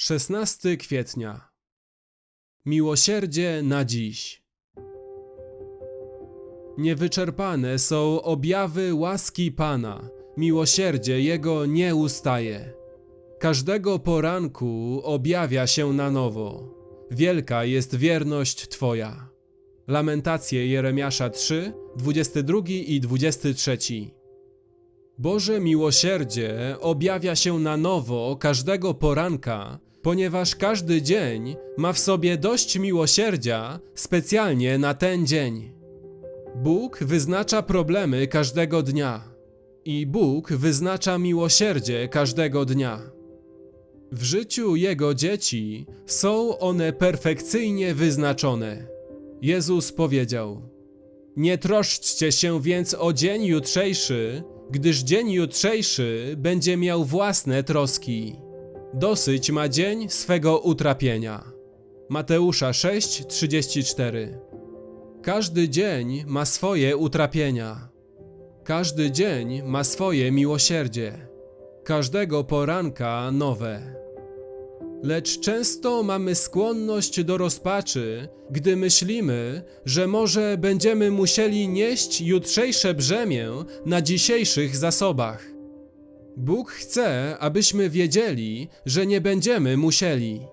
16 kwietnia. Miłosierdzie na dziś. Niewyczerpane są objawy łaski Pana, miłosierdzie Jego nie ustaje. Każdego poranku objawia się na nowo. Wielka jest wierność Twoja. Lamentacje Jeremiasza 3, 22 i 23. Boże miłosierdzie objawia się na nowo każdego poranka, ponieważ każdy dzień ma w sobie dość miłosierdzia specjalnie na ten dzień. Bóg wyznacza problemy każdego dnia i Bóg wyznacza miłosierdzie każdego dnia. W życiu Jego dzieci są one perfekcyjnie wyznaczone. Jezus powiedział: Nie troszczcie się więc o dzień jutrzejszy, gdyż dzień jutrzejszy będzie miał własne troski. Dosyć ma dzień swego utrapienia. Mateusza 6:34. Każdy dzień ma swoje utrapienia. Każdy dzień ma swoje miłosierdzie. Każdego poranka nowe. Lecz często mamy skłonność do rozpaczy, gdy myślimy, że może będziemy musieli nieść jutrzejsze brzemię na dzisiejszych zasobach. Bóg chce, abyśmy wiedzieli, że nie będziemy musieli.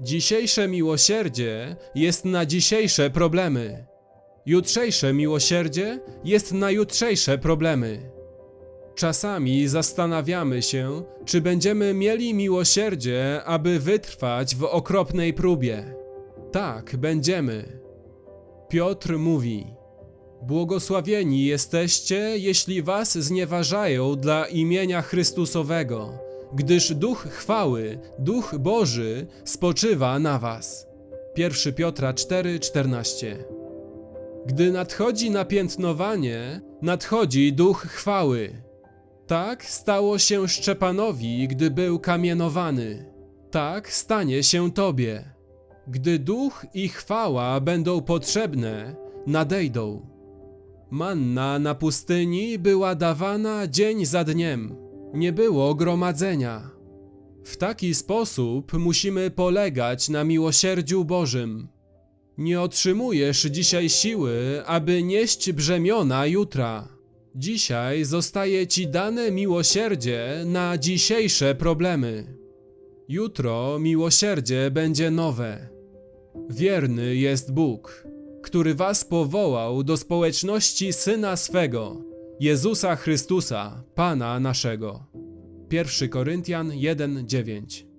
Dzisiejsze miłosierdzie jest na dzisiejsze problemy. Jutrzejsze miłosierdzie jest na jutrzejsze problemy. Czasami zastanawiamy się, czy będziemy mieli miłosierdzie, aby wytrwać w okropnej próbie. Tak, będziemy. Piotr mówi: Błogosławieni jesteście, jeśli was znieważają dla imienia Chrystusowego, gdyż duch chwały, duch Boży spoczywa na was. 1 Piotra 4:14 Gdy nadchodzi napiętnowanie, nadchodzi duch chwały. Tak stało się Szczepanowi, gdy był kamienowany. Tak stanie się tobie. Gdy duch i chwała będą potrzebne, nadejdą. Manna na pustyni była dawana dzień za dniem. Nie było gromadzenia. W taki sposób musimy polegać na miłosierdziu Bożym. Nie otrzymujesz dzisiaj siły, aby nieść brzemiona jutra. Dzisiaj zostaje ci dane miłosierdzie na dzisiejsze problemy. Jutro miłosierdzie będzie nowe. Wierny jest Bóg, który was powołał do społeczności Syna swego, Jezusa Chrystusa, Pana naszego. 1 Koryntian 1:9